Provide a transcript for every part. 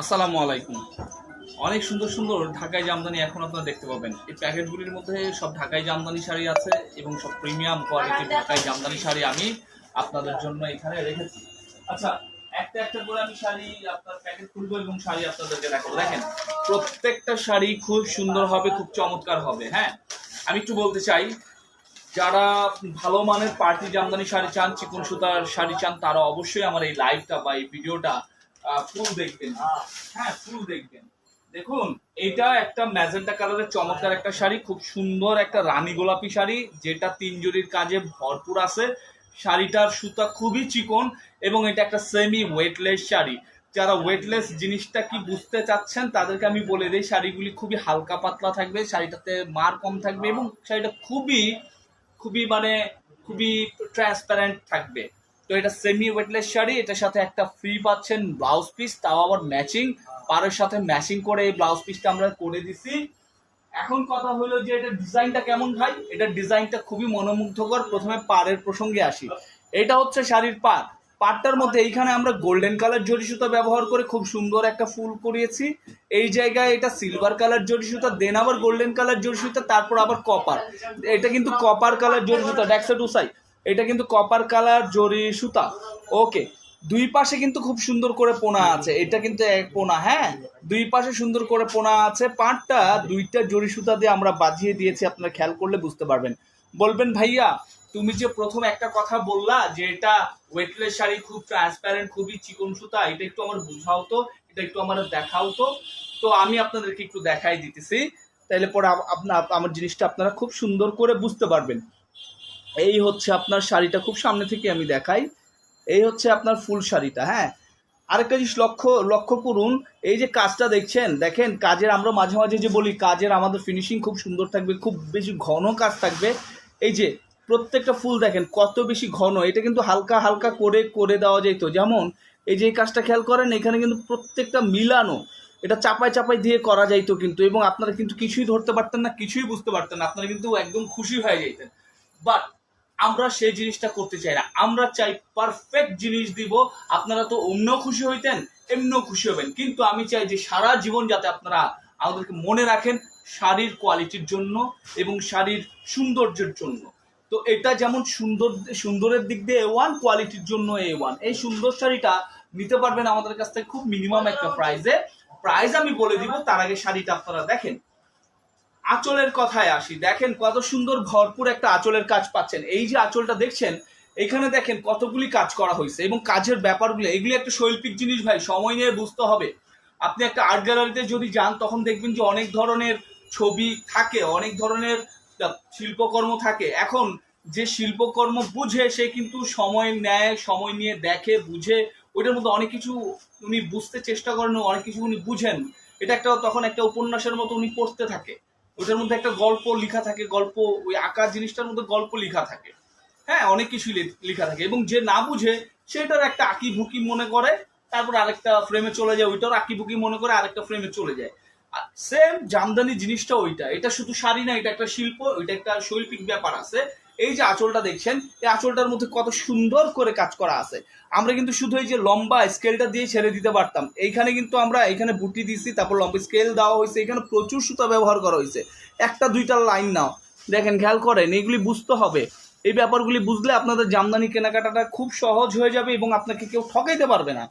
আসসালামু আলাইকুম। অনেক সুন্দর সুন্দর ঢাকাই জামদানি এখন আপনারা দেখতে পাবেন। এই প্যাকেটগুলির মধ্যে সব ঢাকাই জামদানি শাড়ি আছে এবং সব প্রিমিয়াম কোয়ালিটির ঢাকাই জামদানি শাড়ি আমি আপনাদের জন্য এখানে রেখেছি। আচ্ছা একটা একটা করে আমি শাড়ি আপনার প্যাকেট খুলবো এবং শাড়ি আপনাদেরকে দেখাবো। দেখেন প্রত্যেকটা শাড়ি খুব সুন্দর হবে খুব চমৎকার হবে হ্যাঁ? আমি একটু বলতে চাই যারা ভালো মানের পার্টি জামদানি শাড়ি চান চিকন সুতার শাড়ি চান তারা অবশ্যই আমার এই লাইভটা বা এই ভিডিওটা ফুল দেখবেন। হ্যাঁ ফুল দেখবেন। দেখুন, এটা একটা ম্যাজেন্টা কালারের চমৎকার একটা শাড়ি, খুব সুন্দর একটা রানী গোলাপি শাড়ি, যেটা তিন জরির কাজে ভরপুর আছে। শাড়িটার সুতা খুবই চিকন এবং এটা একটা সেমি ওয়েটলেস শাড়ি। যারা ওয়েটলেস জিনিসটা কি বুঝতে চাচ্ছেন, তাদেরকে আমি বলে দিই, শাড়িগুলি খুবই হালকা পাতলা থাকবে, শাড়িটাতে মার কম থাকবে এবং শাড়িটা খুবই খুবই মানে খুবই ট্রান্সপারেন্ট থাকবে। তো এটা সেমি ওয়েটলেস শাড়ি, এটার সাথে একটা ফ্রি পাচ্ছেন ব্লাউজ পিস তাও আবার ম্যাচিং পাড়ের সাথে ম্যাচিং করে এই ব্লাউজ পিসটা আমরা করে দিছি। এখন কথা হলো যে এটা ডিজাইনটা কেমন ভাই? এটা ডিজাইনটা খুবই মনোমুগ্ধকর। প্রথমে পাড়ের প্রসঙ্গে আসি। এটা হচ্ছে শাড়ির পাড়। পাটটার মধ্যে এইখানে আমরা গোল্ডেন কালার জরি সুতা ব্যবহার করে খুব সুন্দর একটা ফুল করিয়েছি। এই জায়গায় এটা সিলভার কালার জরি সুতা দেন আবার গোল্ডেন কালার জরি সুতা, তারপর আবার কপার এটা কিন্তু কপার কালার জরি সুতা ড্যাক্সা টুসাই এটা কিন্তু কপার কালার জরি, সুতা। ওকে দুই পাশে কিন্তু খুব সুন্দর করে পোনা আছে। এটা কিন্তু এক পোনা হ্যাঁ? দুই পাশে সুন্দর করে পোনা আছে। পাটটা দুইটা জরি সুতা দিয়ে আমরা বাঁধিয়ে দিয়েছি, আপনারা খেয়াল করলে বুঝতে পারবেন। বলবেন, ভাইয়া, তুমি যে প্রথম একটা কথা বললা যে এটা ওয়েটলেস শাড়ি খুব ট্রান্সপ্যারেন্ট খুবই চিকন সুতা, এটা একটু আমার বুঝাও তো, এটা একটু আমার দেখাও তো। তো আমি আপনাদেরকে একটু দেখাই দিতেছি। তাইলে পরে আপনার আমার জিনিসটা আপনারা খুব সুন্দর করে বুঝতে পারবেন। এই হচ্ছে আপনার শাড়িটা খুব সামনে থেকে আমি দেখাই। এই হচ্ছে আপনার ফুল শাড়িটা হ্যাঁ? আরেকটা জিনিস লক্ষ্য লক্ষ্য করুন, এই যে কাজটা দেখছেন, দেখেন কাজের, আমরা মাঝে মাঝে যে বলি, কাজের আমাদের ফিনিশিং খুব সুন্দর থাকবে, খুব বেশি ঘন কাজ থাকবে। এই যে প্রত্যেকটা ফুল দেখেন, কত বেশি ঘন, এটা কিন্তু হালকা হালকা করে করে দেওয়া যেত যেমন, এই যে কাজটা খেয়াল করেন, এখানে কিন্তু প্রত্যেকটা মিলানো, এটা চাপাই চাপাই দিয়ে করা যাইতো কিন্তু, এবং আপনারা কিন্তু কিছুই ধরতে পারতেন না, কিছুই বুঝতে পারতেন না, আপনারা কিন্তু একদম খুশি হয়ে যাইতেন। বাট আমরা সেই জিনিসটা করতে চাই না। আমরা চাই পারফেক্ট জিনিস দিব। আপনারা তো অন্য খুশি হইতেন, এমনিও খুশি হবেন। কিন্তু আমি চাই যে সারা জীবন যাতে আপনারা আমাদেরকে মনে রাখেন শাড়ির কোয়ালিটির জন্য এবং শাড়ির সৌন্দর্যের জন্য। তো এটা যেমন সুন্দর, সুন্দরের দিক দিয়ে এ ওয়ান কোয়ালিটির জন্য এ ওয়ান এই সুন্দর শাড়িটা নিতে পারবেন আমাদের কাছ থেকে খুব মিনিমাম একটা প্রাইসে প্রাইস আমি বলে দিব, তার আগে শাড়িটা আপনারা দেখেন। আঁচলের কথায় আসি। দেখেন কত সুন্দর ভরপুর একটা আঁচলের কাজ পাচ্ছেন। এই যে আঁচলটা দেখছেন, এখানে দেখেন কতগুলি কাজ করা হয়েছে এবং কাজের ব্যাপারগুলো, এগুলি একটা শৈল্পিক জিনিস ভাই, সময় নিয়ে বুঝতে হবে। আপনি একটা আর্ট গ্যালারিতে যদি যান, তখন দেখবেন যে অনেক ধরনের ছবি থাকে, অনেক ধরনের শিল্পকর্ম থাকে। এখন যে শিল্পকর্ম বুঝে, সে কিন্তু সময় নেয়, সময় নিয়ে দেখে, বুঝে, ওইটার মধ্যে অনেক কিছু উনি বুঝতে চেষ্টা করেন অনেক কিছু উনি বুঝেন। এটা একটা তখন একটা উপন্যাসের মতো উনি পড়তে থাকে। ওটার মধ্যে একটা গল্প লেখা থাকে, গল্প, ওই আঁকা জিনিসটার মধ্যে গল্প লেখা থাকে। হ্যাঁ অনেক কিছুই লেখা থাকে এবং যে না বুঝে, সেটার একটা আঁকি ভুকি মনে করে, তারপর আরেকটা ফ্রেমে চলে যায় ওইটার আঁকি ভুকি মনে করে আরেকটা ফ্রেমে চলে যায়। সেম জামদানি জিনিসটা ওইটা, এটা শুধু শাড়ি না, এটা একটা শিল্প, ওইটা একটা শৈল্পিক ব্যাপার আছে। এই যে আঁচলটা দেখছেন, এই আঁচলটার মধ্যে কত সুন্দর করে কাজ করা আছে। আমরা কিন্তু শুধু এই যে লম্বা স্কেলটা দিয়ে ছেড়ে দিতে পারতাম। এইখানে কিন্তু আমরা এখানে বুটি দিছি, তারপর লম্বা স্কেল দেওয়া হয়েছে, এখানে প্রচুর সুতা ব্যবহার করা হয়েছে। একটা, দুইটা লাইন নাও। দেখেন, খেয়াল করেন এইগুলি বুঝতে হবে। এই ব্যাপারগুলি বুঝলে আপনাদের জামদানি কেনাকাটাটা খুব সহজ হয়ে যাবে এবং আপনাকে কেউ ঠকাইতে পারবে না।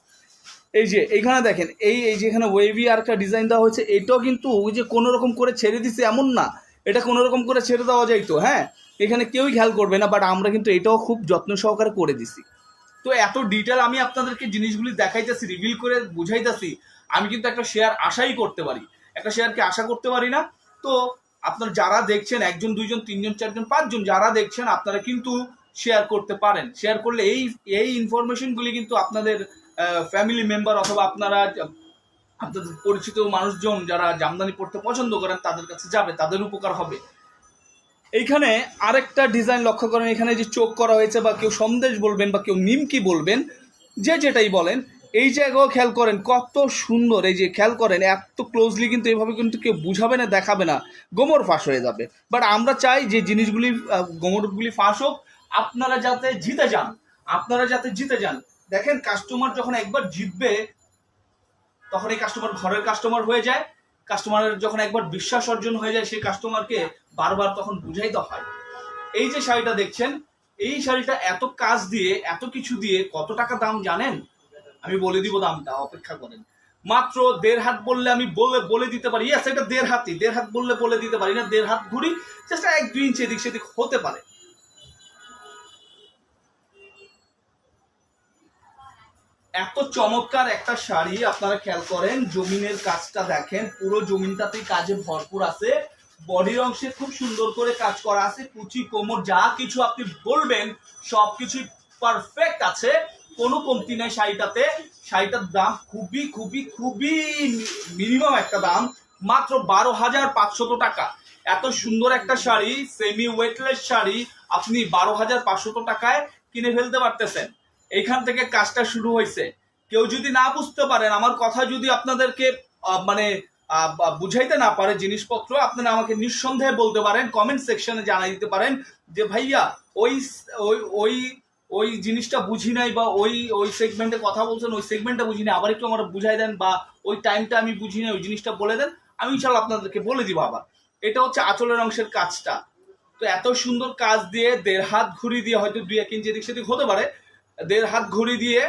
এই যে, এইখানে দেখেন, এই এই যে এখানে ওয়েভি আর একটা ডিজাইন দেওয়া হয়েছে, এটাও কিন্তু ওই যে কোনো রকম করে ছেড়ে দিছে এমন না। এটা কোনো রকম করে ছেড়ে দেওয়া যাইতো হ্যাঁ? এখানে কেউই খেয়াল করবে না বাট আমরা কিন্তু এটাও খুব যত্ন সহকারে করে দিছি। তো এত ডিটেল আমি আপনাদেরকে জিনিসগুলি দেখাইতেছি রিভিল করে বুঝাইতেছি, আমি কিন্তু একটা শেয়ার আশাই করতে পারি। একটা শেয়ারকে আশা করতে পারি না। তো আপনার যারা দেখছেন, একজন, দুইজন, তিনজন, চারজন, পাঁচজন যারা দেখছেন, আপনারা কিন্তু শেয়ার করতে পারেন। শেয়ার করলে এই এই ইনফরমেশনগুলি কিন্তু আপনাদের ফ্যামিলি মেম্বার অথবা আপনারা পরিচিত মানুষজন যারা জামদানি পড়তে পছন্দ করেন, তাদের কাছে যাবে, তাদের উপকার হবে। এইখানে আরেকটা ডিজাইন লক্ষ্য করেন, এখানে যে চোখ করা হয়েছে বা কেউ সন্দেশ বলবেন বা কেউ নিমকি বলবেন, যে যেটাই বলেন, এই জায়গাও খেয়াল করেন, কত সুন্দর, এই যে খেয়াল করেন, এত ক্লোজলি কিন্তু এভাবে কিন্তু কেউ বুঝাবে না, দেখাবে না, গোমর ফাঁস হয়ে যাবে। বাট আমরা চাই যে জিনিসগুলি গোমরগুলি ফাঁস হোক, আপনারা যাতে জিতে যান, আপনারা যাতে জিতে যান। দেখেন কাস্টমার যখন একবার জিতবে তখন এই কাস্টমার ঘরের কাস্টমার হয়ে যায়। কাস্টমারের যখন একবার বিশ্বাস অর্জন হয়ে যায়, সেই কাস্টমারকে বারবার তখন বুঝাইতে হয়। এই যে শাড়িটা দেখছেন, এই শাড়িটা এত কাজ দিয়ে, এত কিছু দিয়ে কত টাকা দাম জানেন? আমি বলে দিব দামটা, অপেক্ষা করেন। মাত্র দেড় হাত বললে আমি বলে বলে দিতে পারি। ইয়াস এটা দেড় হাতই। দেড় হাত বললে বলে দিতে পারি না, দেড় হাত ঘুরি জাস্ট এক দুই ইঞ্চি এদিক সেদিক হতে পারে। এত চমৎকার একটা শাড়ি, আপনারা খেয়াল করেন, জমিনের কাজটা দেখেন, পুরো জমিনটাতেই কাজে ভরপুর আছে। বডির অংশে খুব সুন্দর করে কাজ করা আছে, কুচি, কোমর, যা কিছু আপনি বলবেন, সবকিছুই পারফেক্ট আছে। কোনো কমতি নাই শাড়িটাতে। শাড়িটার দাম খুবই খুবই খুবই মিনিমাম একটা দাম, মাত্র বারো হাজার পাঁচশত টাকা। এত সুন্দর একটা শাড়ি সেমি ওয়েটলেস শাড়ি, আপনি বারো হাজার পাঁচশত টাকায় কিনে ফেলতে পারতেছেন। এইখান থেকে কাজটা শুরু হয়েছে। কেউ যদি না বুঝতে পারেন, আমার কথা যদি আপনাদেরকে মানে বুঝাইতে না পারে জিনিসপত্র, আপনারা আমাকে নিঃসন্দেহে বলতে পারেন কমেন্ট সেকশনে জানাই দিতে পারেন যে, ভাইয়া, ওই ওই ওই ওই জিনিসটা বুঝি নাই বা ওই ওই সেগমেন্টে কথা বলছেন, ওই সেগমেন্টটা বুঝি নাই। আবার একটু আমার বুঝাই দেন বা ওই টাইমটা আমি বুঝি নাই, ওই জিনিসটা বলে দেন, আমি ইনশাল্লাহ আপনাদেরকে বলে দিব আবার। এটা হচ্ছে আঁচলের অংশের কাজটা। তো এত সুন্দর কাজ দিয়ে দেড় হাত ঘুরি দিয়ে হয়তো দুই এক ইঞ্চি এদিক সেদিক হতে পারে দেড় হাত ঘড়ি দিয়ে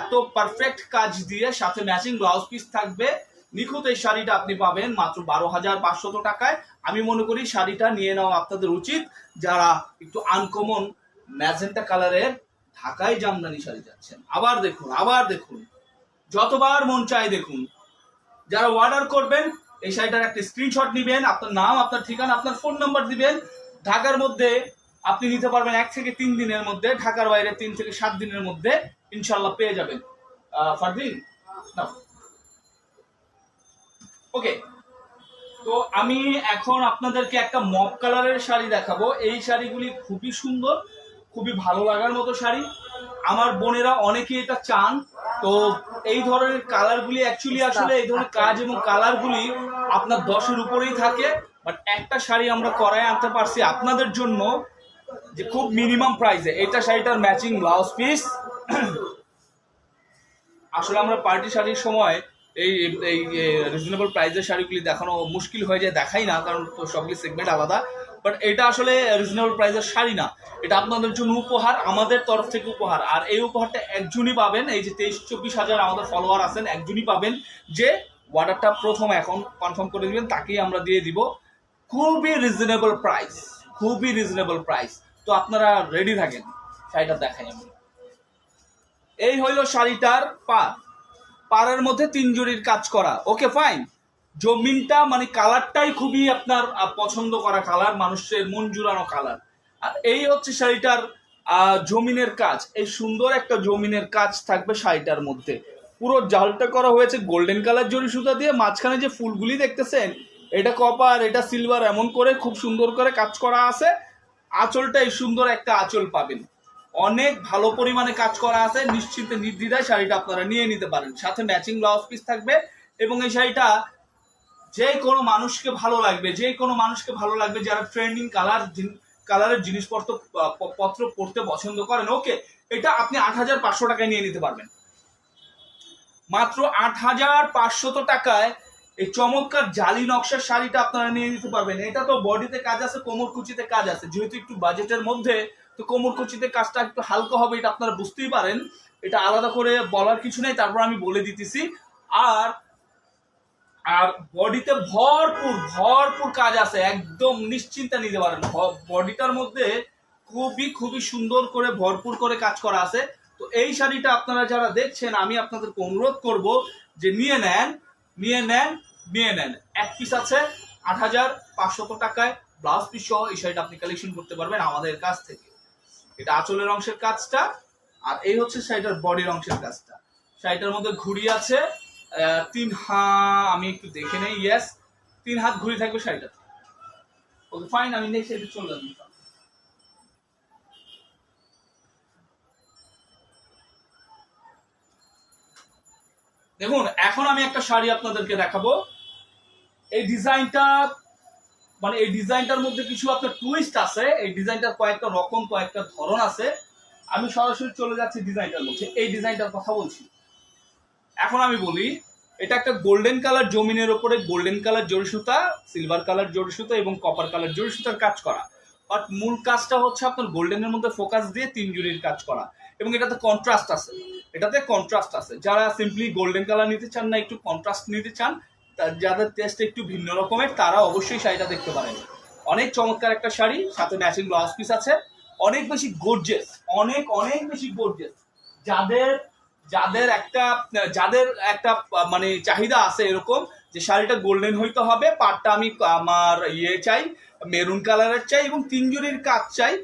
এত পারফেক্ট কাজ দিয়ে সাথে ম্যাচিং ব্লাউজ পিস থাকবে। নিখুঁত এই শাড়িটা আপনি পাবেন মাত্র বারো হাজার পাঁচশত টাকায়। আমি মনে করি শাড়িটা নিয়ে নেওয়া আপনাদের উচিত। যারা একটু আনকমন ম্যাজেন্টা কালারের ঢাকায় জামদানি শাড়ি যাচ্ছেন, আবার দেখুন আবার দেখুন। যতবার মন চায় দেখুন। যারা অর্ডার করবেন, এই শাড়িটার একটা স্ক্রিনশট নেবেন, আপনার নাম, আপনার ঠিকানা, আপনার ফোন নাম্বার দিবেন। ঢাকার মধ্যে আপনি নিতে পারবেন এক থেকে তিন দিনের মধ্যে ঢাকার বাইরে তিন থেকে সাত দিনের মধ্যে ইনশাল্লাহ পেয়ে যাবেন। ফারদিন? নাও ওকে তো আমি এখন আপনাদেরকে একটা মপ কালারের শাড়ি দেখাবো। এই শাড়িগুলি খুবই সুন্দর খুবই ভালো লাগার মতো শাড়ি। আমার বোনেরা অনেকেই এটা চান। তো এই ধরনের কালারগুলি অ্যাকচুয়ালি আসলে এই ধরনের কাজ এবং কালারগুলি আপনার দশের উপরেই থাকে। বাট একটা শাড়ি আমরা করায় আনতে পারছি আপনাদের জন্য। যে খুব মিনিমাম প্রাইসে এটা শাড়িটার ম্যাচিং ব্লাউজ পিস আসলে আমরা পার্টি শাড়ির সময় এই এই রিজনেবল প্রাইসের শাড়িগুলি দেখানো মুশকিল হয়ে যায়, দেখাই না, কারণ তো সবগুলি সেগমেন্ট আলাদা। বাট এটা আসলে রিজনেবল প্রাইসের শাড়ি না। এটা আপনাদের জন্য উপহার, আমাদের তরফ থেকে উপহার। আর এই উপহারটা একজনই পাবেন, এই যে তেইশ, চব্বিশ হাজার আমাদের ফলোয়ার আছেন, একজনই পাবেন যে অর্ডারটা প্রথম এখন কনফার্ম করে দিবেন, তাকেই আমরা দিয়ে দিব। খুবই রিজনেবল প্রাইস খুবই রিজনেবল প্রাইস তো আপনারা রেডি থাকেন, শাড়িটা দেখাই আমি। এই হইল শাড়িটার পার পাড়ের মধ্যে তিন জরির কাজ করা। ওকে ফাইন জমিনটা মানে কালারটাই খুবই আপনার পছন্দ করা কালার মানুষের মন জুড়ানো কালার আর এই হচ্ছে শাড়িটার জমিনের কাজ। এই সুন্দর একটা জমিনের কাজ থাকবে শাড়িটার মধ্যে। পুরো জালটা করা হয়েছে গোল্ডেন কালার জরি সুতা দিয়ে, মাঝখানে যে ফুলগুলি দেখতেছেন এটা কপার এটা সিলভার এমন করে খুব সুন্দর করে কাজ করা আছে। আঁচলটা এই সুন্দর একটা আঁচল পাবেন। অনেক ভালো পরিমাণে কাজ করা আছে। নিশ্চিন্তে নির্দ্বিধায় শাড়িটা আপনারা নিয়ে নিতে পারেন। সাথে ম্যাচিং ব্লাউজ পিস থাকবে এবং এই শাড়িটা যে কোনো মানুষকে ভালো লাগবে, যে কোনো মানুষকে ভালো লাগবে যারা ট্রেন্ডিং কালার কালারের জিনিসপত্র পত্র পড়তে পছন্দ করেন ওকে এটা আপনি আট হাজার পাঁচশো টাকায় নিয়ে নিতে পারবেন। মাত্র আট হাজার পাঁচশত টাকায় এই চমৎকার জালি নকশার শাড়িটা আপনারা নিয়ে নিতে পারবেন। এটা তো বডিতে কাজ আছে কোমর কুচিতে কাজ আছে। যেহেতু একটু বাজেটের মধ্যে, তো কোমর কুচিতে কাজটা একটু হালকা হবে এটা আপনারা বুঝতেই পারেন। এটা আলাদা করে বলার কিছু নেই, তারপর আমি বলে দিতেছি। আর আর বডিতে ভরপুর ভরপুর কাজ আছে, একদম নিশ্চিন্তে নিতে পারেন। বডিটার মধ্যে খুবই খুবই সুন্দর করে, ভরপুর করে কাজ করা আছে। তো এই শাড়িটা আপনারা যারা দেখছেন, আমি আপনাদেরকে অনুরোধ করব যে নিয়ে নেন নিয়ে নেন। নিয়ে নেন। এক পিস আছে, আট হাজার পাঁচশত টাকায় ব্লাউজ পিস সহ এই শাড়িটা আপনি কালেকশন করতে পারবেন আমাদের কাছ থেকে। এটা আঁচলের অংশের কাজটা, আর এই হচ্ছে শাড়িটার বডির অংশের কাজটা। শাড়িটার মধ্যে ঘুড়ি আছে তিন হা আমি একটু দেখে নেই ইয়েস তিন হাত ঘুড়ি থাকবে শাড়িটাতে। ওকে ফাইন আমি নেক্সট শাড়িতে চলে যাব। দেখুন, এখন আমি একটা শাড়ি আপনাদেরকে দেখাবো। এই ডিজাইনটা মানে এই ডিজাইনটার মধ্যে কিছু আপনার টুইস্ট আছে। এই ডিজাইনটার কয়েকটা রকম, কয়েকটা ধরন আছে। আমি সরাসরি চলে যাচ্ছি ডিজাইনটার মধ্যে। এই ডিজাইনটার কথা বলছি। এখন আমি বলি, এটা একটা গোল্ডেন কালার জমিনের ওপরে গোল্ডেন কালার জরি সুতা সিলভার কালার জরি সুতা এবং কপার কালার জরি সুতার কাজ করা। বাট মূল কাজটা হচ্ছে আপনার গোল্ডেনের মধ্যে ফোকাস দিয়ে তিন জুড়ির কাজ করা। এবং এটাতে কন্ট্রাস্ট আছে। এটাতে কন্ট্রাস্ট আছে। যারা সিম্পলি গোল্ডেন কালার নিতে চান না, একটু কন্ট্রাস্ট নিতে চান যাদের টেস্ট একটু ভিন্ন রকমের, তারা অবশ্যই শাড়িটা দেখতে পারেন। অনেক চমৎকার একটা শাড়ি, সাথে ম্যাচিং ব্লাউজ পিস আছে। অনেক বেশি গর্জেস অনেক অনেক বেশি গর্জেস যাদের যাদের একটা যাদের একটা মানে চাহিদা আছে এরকম, যে শাড়িটা গোল্ডেন হইতে হবে, পাটটা আমি আমার ইয়ে চাই মেরুন কালারের চাই এবং তিনজনের কাজ চাই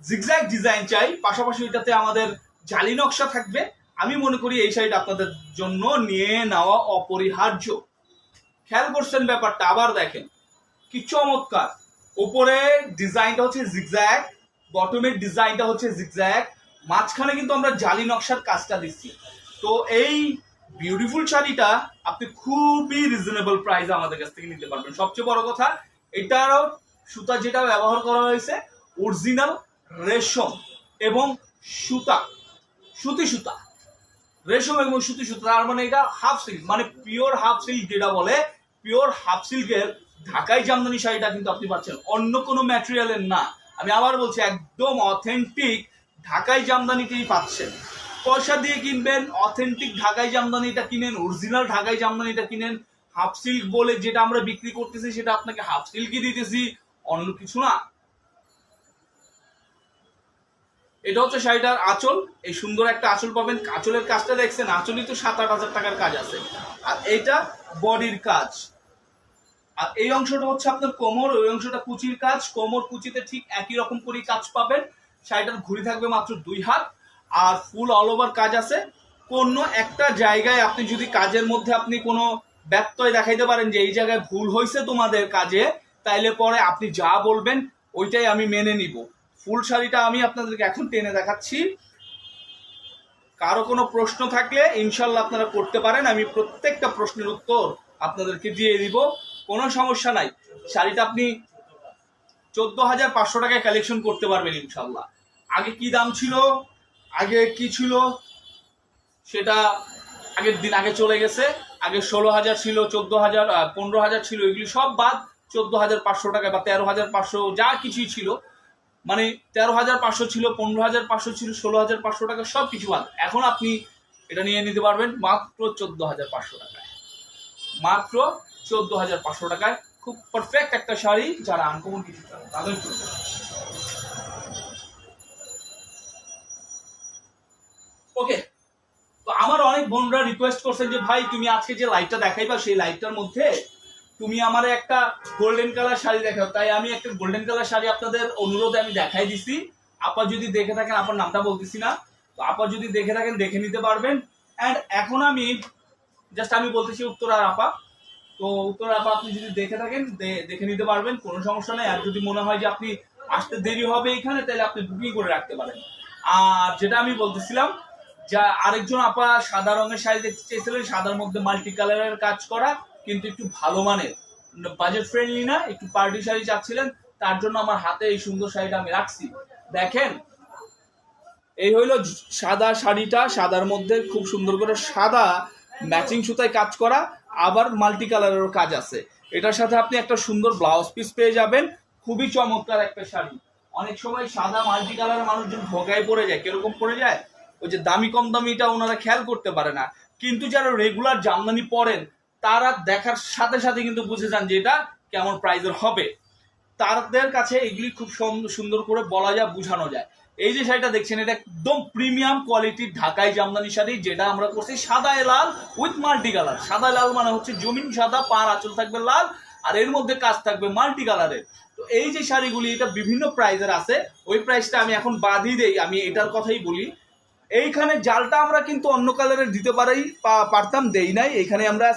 জিগজ্যাগ ডিজাইন চাই, পাশাপাশি এটাতে আমাদের জালি নকশা থাকবে। আমি মনে করি এই শাড়িটা আপনাদের জন্য নিয়ে নেওয়া অপরিহার্য। খেয়াল করছেন ব্যাপারটা? আবার দেখেন, কি চমৎকার। উপরে ডিজাইনটা হচ্ছে জিগজ্যাগ বটমের ডিজাইনটা হচ্ছে জিগজ্যাগ মাঝখানে কিন্তু আমরা জালি নকশার কাজটা দিচ্ছি। তো এই বিউটিফুল শাড়িটা আপনি খুবই রিজনেবল প্রাইসে আমাদের কাছ থেকে নিতে পারবেন। সবচেয়ে বড় কথা, এটারও সুতা যেটা ব্যবহার করা হয়েছে অরিজিনাল রেশম এবং সুতা। সুতি সুতা। রেশম এবং সুতি সুতা, তার মানে এটা হাফ সিল্ক মানে পিওর হাফ সিল্ক যেটা বলে পিওর হাফ সিল্কের ঢাকাই জামদানি শাড়িটা কিন্তু আপনি পাচ্ছেন। অন্য কোনো ম্যাটেরিয়ালের না। আমি আবার বলছি, একদম অথেন্টিক ঢাকাই জামদানিতেই পাচ্ছেন। পয়সা দিয়ে কিনবেন অথেন্টিক ঢাকাই জামদানিটা কিনেন অরিজিনাল ঢাকাই জামদানিটা কিনেন। হাফ সিল্ক বলে যেটা আমরা বিক্রি করতেছি, সেটা আপনাকে হাফ সিল্কই দিতেছি, অন্য কিছু না। এটা হচ্ছে শাড়িটার আঁচল। এই সুন্দর একটা আঁচল পাবেন। আঁচলের কাজটা দেখছেন, আঁচলই তো সাত আট হাজার টাকার কাজ আছে। আর এইটা বডির কাজ। আর এই অংশটা হচ্ছে আপনার কোমর, ওই অংশটা কুচির কাজ। কোমর কুচিতে ঠিক একই রকম করেই কাজ পাবেন। শাড়িটার ঘুরি থাকবে মাত্র দুই হাত। আর ফুল অল ওভার কাজ আছে। কোনো একটা জায়গায় আপনি যদি কাজের মধ্যে আপনি কোনো ব্যত্যয় দেখাইতে পারেন যে এই জায়গায় ভুল হয়েছে তোমাদের কাজে, তাইলে পরে আপনি যা বলবেন, ওইটাই আমি মেনে নিব। ফুল শাড়িটা আমি আপনাদেরকে এখন টেনে দেখাচ্ছি। কারও কোনো প্রশ্ন থাকলে ইনশাল্লাহ আপনারা করতে পারেন। আমি প্রত্যেকটা প্রশ্নের উত্তর আপনাদেরকে দিয়ে দিব। কোনো সমস্যা নাই। শাড়িটা আপনি চোদ্দ হাজার পাঁচশো টাকায় কালেকশন করতে পারবেন ইনশাল্লাহ। আগে কি দাম ছিল? আগে কি ছিল? সেটা আগের দিন আগে চলে গেছে। আগে ষোলো হাজার ছিল, চোদ্দ হাজার পনেরো হাজার ছিল, এগুলি সব বাদ চোদ্দ হাজার পাঁচশো টাকা বা তেরো হাজার পাঁচশো যা কিছুই ছিল। মানে তেরো হাজার পাঁচশো ছিল, পনেরো হাজার পাঁচশো ছিল, ষোলো হাজার পাঁচশো টাকা, সব কিছু বাদ। এখন আপনি এটা নিয়ে নিতে পারবেন মাত্র চোদ্দ হাজার পাঁচশো টাকায়। মাত্র চোদ্দ হাজার পাঁচশো টাকায় খুব পারফেক্ট একটা শাড়ি যারা আনকমন কিছু তাদের জন্য। ওকে তো আমার অনেক বোনরা রিকোয়েস্ট করছেন যে, ভাই, তুমি আজকে যে লাইটটা দেখাইবা, সেই লাইটটার মধ্যে তুমি আমার একটা গোল্ডেন কালার শাড়ি দেখাও। তাই আমি একটা গোল্ডেন কালার শাড়ি আপনাদের অনুরোধে আমি দেখাই দিছি। আপা যদি দেখে থাকেন আপনার নামটা বলতেছি না। তো আপা যদি দেখে থাকেন, দেখে নিতে পারবেন। অ্যান্ড এখন আমি জাস্ট আমি বলতেছি উত্তরার আপা। তো উত্তর আপা, আপনি যদি দেখে থাকেন দেখে নিতে পারবেন, কোনো সমস্যা নেই। আর যদি মনে হয় যে আপনি আসতে দেরি হবে এখানে, তাহলে আপনি বুকিং করে রাখতে পারেন। আর যেটা আমি বলতেছিলাম, যা আরেকজন আপা সাদা রঙের শাড়ি দেখতে চেয়েছিলেন, সাদার মধ্যে মাল্টি কালারের কাজ করা। কিন্তু একটু ভালো মানের বাজেট ফ্রেন্ডলি না, একটু পার্টি শাড়ি চাচ্ছিলেন, তার জন্য আমার হাতে এই সুন্দর শাড়িটা আমি রাখছি। দেখেন, এই হইল সাদা শাড়িটা, সাদার মধ্যে খুব সুন্দর করে সাদা ম্যাচিং সুতায় কাজ করা, আবার মাল্টি কালারেরও কাজ আছে। এটার সাথে আপনি একটা সুন্দর ব্লাউজ পিস পেয়ে যাবেন, খুবই চমৎকার একটা শাড়ি। অনেক সময় সাদা মাল্টি কালারের মানুষজন ভোগায় পড়ে যায়, কীরকম পড়ে যায়? ওই যে দামি কম দামিটা ওনারা খেয়াল করতে পারে না। কিন্তু যারা রেগুলার জামদানি পরেন তারা দেখার সাথে সাথে কিন্তু বুঝে যান যে এটা কেমন প্রাইজের হবে। তাদের কাছে এগুলি খুব সুন্দর- করে বলা যায়, বোঝানো যায়। এই যে শাড়িটা দেখছেন, এটা একদম প্রিমিয়াম কোয়ালিটির ঢাকাই জামদানি শাড়ি, যেটা আমরা করছি সাদায় লাল উইথ মাল্টি কালার সাদা লাল মানে হচ্ছে জমিন সাদা পার আঁচল থাকবে লাল, আর এর মধ্যে কাজ থাকবে মাল্টি কালারের তো এই যে শাড়িগুলি, এটা বিভিন্ন প্রাইজের আছে। ওই প্রাইসটা আমি এখন বাদই দেই, আমি এটার কথাই বলি। এইখানে জালটা আমরা কিন্তু অন্য কালারের দিতে পারি পারতাম, দেই নাই। এখানে আমরা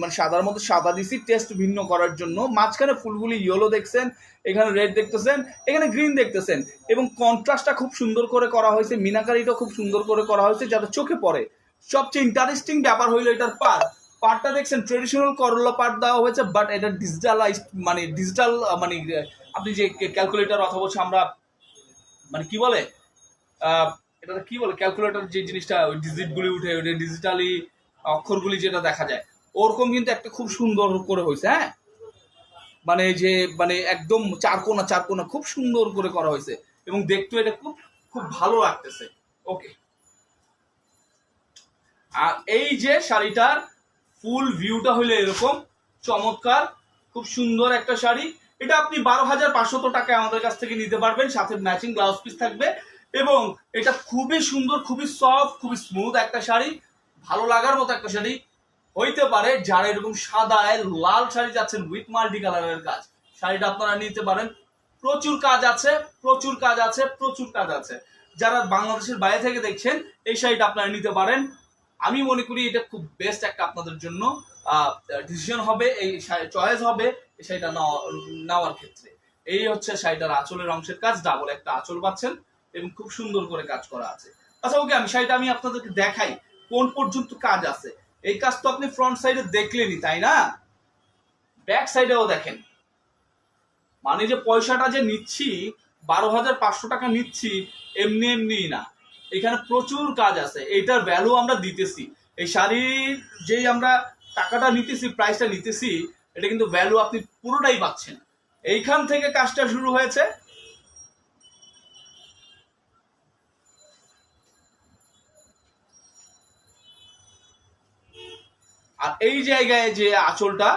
মানে সাদার মতো সাদা দিছি টেস্ট ভিন্ন করার জন্য। মাঝখানে ফুলগুলি ইয়েলো দেখছেন, এখানে রেড দেখতেছেন, এখানে গ্রিন দেখতেছেন। এবং কন্ট্রাস্টটা খুব সুন্দর করে করা হয়েছে মিনাকারিটা খুব সুন্দর করে করা হয়েছে, যাতে চোখে পড়ে। সবচেয়ে ইন্টারেস্টিং ব্যাপার হইল এটার পার পার্টটা দেখছেন ট্রেডিশনাল করলা পার্ট দেওয়া হয়েছে বাট এটা ডিজিটালাইজ মানে ডিজিটাল মানে আপনি যে ক্যালকুলেটর অথবা আমরা মানে কি বলে এটা কি বলে ক্যালকুলেটর যে জিনিসটা, ওই ডিজিটগুলি উঠে ওটা ডিজিটালি অক্ষরগুলি যেটা দেখা যায়, ওরকম কিন্তু একটা খুব সুন্দর করে হয়েছে হ্যাঁ? মানে যে মানে একদম চারকোনা চারকোনা খুব সুন্দর করে করা হয়েছে, এবং দেখতে এটা খুব খুব ভালো লাগতেছে। ওকে আর এই যে শাড়িটার ফুল ভিউটা হইলে এরকম, চমৎকার, খুব সুন্দর একটা শাড়ি। এটা আপনি বারো হাজার পাঁচশত টাকায় আমাদের কাছ থেকে নিতে পারবেন, সাথে ম্যাচিং ব্লাউজ পিস থাকবে। এবং এটা খুবই সুন্দর, খুবই সফট খুবই স্মুথ একটা শাড়ি। ভালো লাগার মতো একটা শাড়ি। হইতে পারে যারা এরকম সাদায় লাল শাড়ি যাচ্ছেন উইথ মাল্টি কালারের কাজ। শাড়িটা আপনারা নিতে পারেন। প্রচুর কাজ আছে, প্রচুর কাজ আছে, প্রচুর কাজ আছে। যারা বাংলাদেশের বাইরে থেকে দেখছেন, এই শাড়িটা আপনারা নিতে পারেন। আমি মনে করি এটা খুব বেস্ট একটা আপনাদের জন্য। ডিসিশন হবে, এই চয়েস হবে, এই শাড়িটা নেওয়া- নেওয়ার ক্ষেত্রে। এই হচ্ছে শাড়িটার আঁচলের অংশের কাজ। ডাবল একটা আঁচল পাচ্ছেন। এবং খুব সুন্দর করে কাজ করা আছে। আচ্ছা ওকে, আমি শাড়িটা আমি আপনাদেরকে দেখাই। কোন পর্যন্ত কাজ আছে? এই কাজ তো আপনি ফ্রন্ট সাইডে দেখলেনই, তাই না? ব্যাক সাইডেও দেখেন। মানে যে পয়সাটা যে নিচ্ছি, বারো হাজার পাঁচশো টাকা নিচ্ছি, এমনি এমনি না। এখানে প্রচুর কাজ আছে। এইটার ভ্যালু আমরা দিতেছি। এই শাড়ির যেই আমরা টাকাটা নিতেছি প্রাইসটা নিতেছি, এটা কিন্তু ভ্যালু আপনি পুরোটাই পাচ্ছেন। এইখান থেকে কাজটা শুরু হয়েছে। আর এই জায়গায় যে আঁচলটা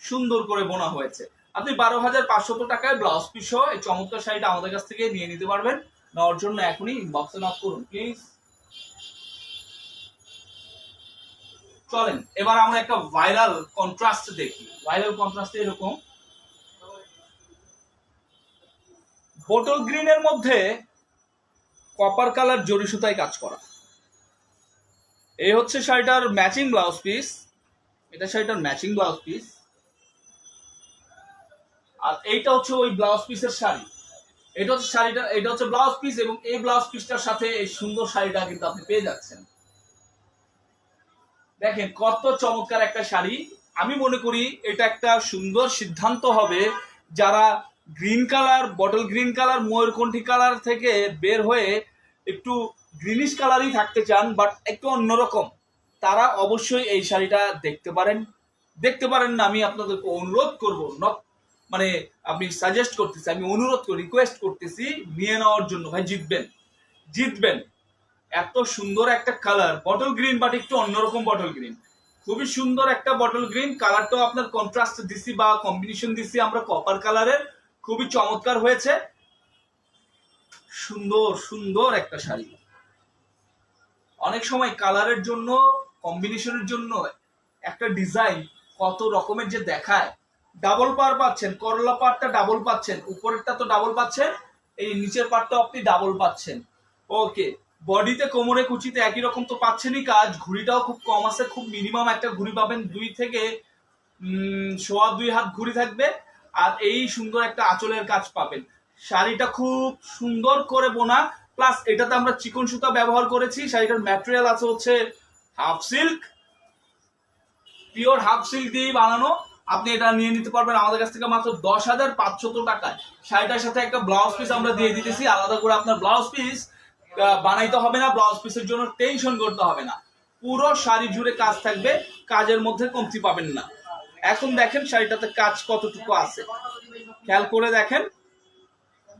সুন্দর করে বোনা হয়েছে। আপনি বারো হাজার পাঁচশত টাকায় ব্লাউজ পিস সহ এই চমৎকার শাড়িটা আমাদের কাছ থেকে নিয়ে নিতে পারবেন। নেওয়ার জন্য এখনই ইনবক্সে নক করুন প্লিজ চলেন, এবার আমরা একটা ভাইরাল কন্ট্রাস্ট দেখি। ভাইরাল কন্ট্রাস্ট এরকম। বোটল গ্রিনের মধ্যে কপার কালার জরি সুতায় কাজ করা। এই হচ্ছে শাড়িটার ম্যাচিং ব্লাউজ পিস এটা শাড়িটার ম্যাচিং ব্লাউজ পিস আর এইটা হচ্ছে ওই ব্লাউজ পিসের শাড়ি। এটা হচ্ছে শাড়িটা এটা হচ্ছে ব্লাউজ পিস এবং এই ব্লাউজ পিসটার সাথে এই সুন্দর শাড়িটা কিন্তু আপনি পেয়ে যাচ্ছেন। দেখেন কত চমৎকার একটা শাড়ি। আমি মনে করি এটা একটা সুন্দর সিদ্ধান্ত হবে যারা green colour bottle green colour ময়ূরকণ্ঠী colour থেকে বের হয়ে একটু গ্রিনিশ কালারই থাকতে চান বাট একটু অন্যরকম। তারা অবশ্যই এই শাড়িটা দেখতে পারেন। দেখতে পারেন না, আমি আপনাদেরকে অনুরোধ করব নট মানে আমি সাজেস্ট করতেছি, আমি অনুরোধ করি রিকোয়েস্ট করতেছি, নিয়ে নেওয়ার জন্য। ভাই, জিতবেন জিতবেন। এত সুন্দর একটা কালার বটল গ্রিন বাট একটু অন্যরকম বটল গ্রিন খুবই সুন্দর একটা বটল গ্রিন কালারটাও আপনার কন্ট্রাস্ট দিছি বা কম্বিনেশন দিছি আমরা কপার কালারের খুবই চমৎকার হয়েছে। সুন্দর সুন্দর একটা শাড়ি। অনেক সময় কালারের জন্য কম্বিনেশনের জন্য একটা ডিজাইন কত রকমের যে দেখায় ডাবল পার পাচ্ছেন, করলা পারটা ডাবল পাচ্ছেন, উপরেরটা তো ডাবল পাচ্ছেন, এই নিচের পারটা আপনি ডাবল পাচ্ছেন। ওকে বডিতে কোমরে কুচিতে একই রকম তো পাচ্ছেনই কাজ, ঘুড়িটাও খুব কম আছে, খুব মিনিমাম একটা ঘুড়ি পাবেন দুই থেকে সোয়া দুই হাত ঘুড়ি থাকবে, আর এই সুন্দর একটা আঁচলের কাজ পাবেন। শাড়িটা খুব সুন্দর করে বোনা প্লাস এটাতে আমরা চিকন সুতা ব্যবহার করেছি, শাড়িটার ম্যাটেরিয়াল আছে হচ্ছে half silk, pure half silk দিয়েই বানানো। আপনি এটা নিয়ে নিতে পারবেন আমাদের কাছ থেকে মাত্র দশ হাজার পাঁচশত টাকায়। শাড়িটার সাথে একটা ব্লাউজ পিস আমরা দিয়ে দিতেছি। আলাদা করে আপনার ব্লাউজ পিস বানাইতে হবে না। ব্লাউজ পিসের জন্য টেনশন করতে হবে না। পুরো শাড়ি জুড়ে কাজ থাকবে, কাজের মধ্যে কমতি পাবেন না। এখন দেখেন শাড়িটাতে কাজ কতটুকু আছে। খেয়াল করে দেখেন।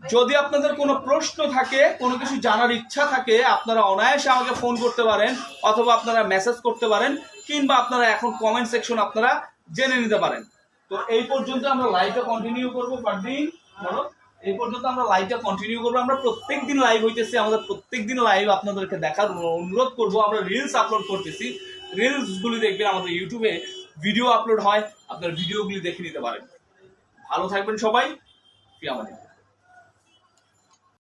যদি আপনাদের কোনো প্রশ্ন থাকে, কোনো কিছু জানার ইচ্ছা থাকে, আপনারা অনায়াসে আমাকে ফোন করতে পারেন অথবা আপনারা মেসেজ করতে পারেন কিংবা আপনারা এখন কমেন্ট সেকশন আপনারা জেনে নিতে পারেন। তো এই পর্যন্ত আমরা লাইভটা কন্টিনিউ করব, পারদিন। বলো। এই পর্যন্ত আমরা লাইভটা কন্টিনিউ করব। আমরা প্রত্যেক দিন লাইভ হইতেছি, আমাদের প্রত্যেক দিন লাইভ আপনাদেরকে দেখার অনুরোধ করব। আমরা রিলস আপলোড করতেছি। রিলস গুলি দেখবেন আমাদের ইউটিউবে ভিডিও আপলোড হয়। আপনার ভিডিওগুলি দেখে নিতে পারেন। ভালো থাকবেন সবাই। প্রিয় আমাদের